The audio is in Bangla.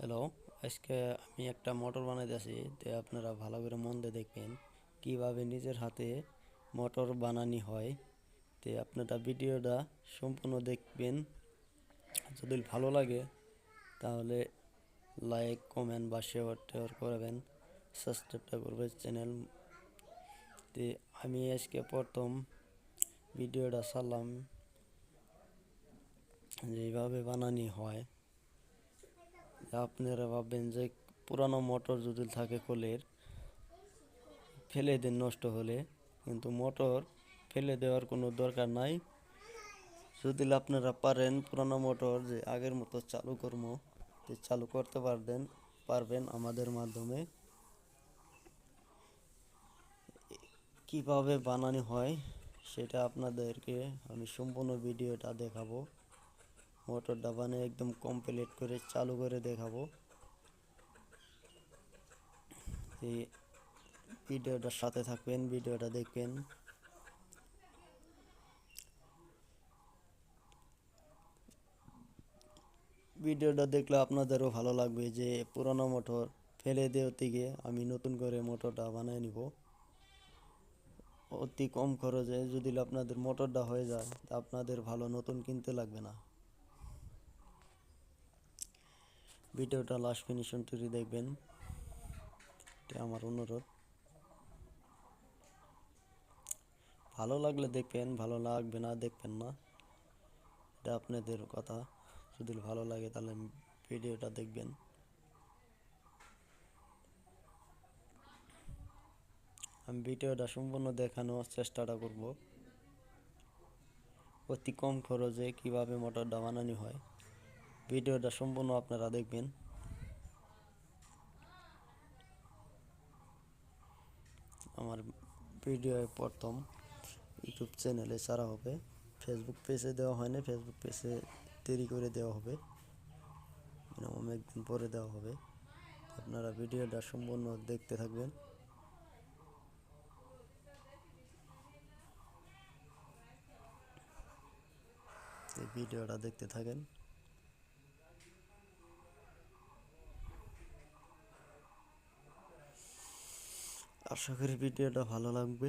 হ্যালো, আজকে আমি একটা মোটর বানাইতেছি তো আপনারা ভালো করে মন দিয়ে দেখবেন কীভাবে নিজের হাতে মোটর বানানি হয়। তো আপনারা ভিডিওটা সম্পূর্ণ দেখবেন। যদি ভালো লাগে, তাহলে লাইক, কমেন্ট বা শেয়ার টেয়ার করবেন সাবস্ক্রাইবটা করবেন চ্যানেল। তে আমি আজকে প্রথম ভিডিওটা ছাড়লাম যেভাবে বানানি হয়। আপনারা ভাববেন যে পুরানো মোটর যদি থাকে কোলের, ফেলে দেন নষ্ট হলে। কিন্তু মোটর ফেলে দেওয়ার কোনো দরকার নাই। যদি আপনারা পারেন পুরানো মোটর যে আগের মতো চালু করব তো চালু করতে পারবেন পারবেন আমাদের মাধ্যমে। কীভাবে বানানো হয় সেটা আপনাদেরকে আমি সম্পূর্ণ ভিডিওটা দেখাবো। মোটরটা বানিয়ে একদম কমপ্লিট করে চালু করে দেখাবো। এই ভিডিওটার সাথে থাকবেন, ভিডিওটা দেখবেন। ভিডিওটা দেখলে আপনাদেরও ভালো লাগবে যে পুরানো মোটর ফেলে দেওয়ার থেকে আমি নতুন করে মোটরটা বানিয়ে নিব। অতি কম খরচে যদি আপনাদের মোটরটা হয়ে যায় তা আপনাদের ভালো নতুন কিনতে লাগবে না। ভিডিওটা লাস্ট ফিনিশন টুরি দেখবেন। এটা আমার অনুরোধ। ভালো লাগলে দেখবেন, ভালো লাগবে না দেখবেন না। এটা আপনাদের কথা। যদি ভালো লাগে তাহলে ভিডিওটা দেখবেন। আমি ভিডিওটা সম্পূর্ণ দেখানোর চেষ্টাটা করব। অতি কম খরচে কীভাবে মোটরটা বানানো হয়। ভিডিওটা সম্পূর্ণ আপনারা দেখবেন। আমার ভিডিও প্রথম ইউটিউব চ্যানেলে ছাড়া হবে। ফেসবুক পেজে দেওয়া হয় না ফেসবুক পেজে দেরি করে দেওয়া হবে। মিনিমাম একদিন পরে দেওয়া হবে। আপনারা ভিডিওটা সম্পূর্ণ দেখতে থাকবেন। এই ভিডিওটা দেখতে থাকেন। আশা করি ভিডিওটা ভালো লাগবে।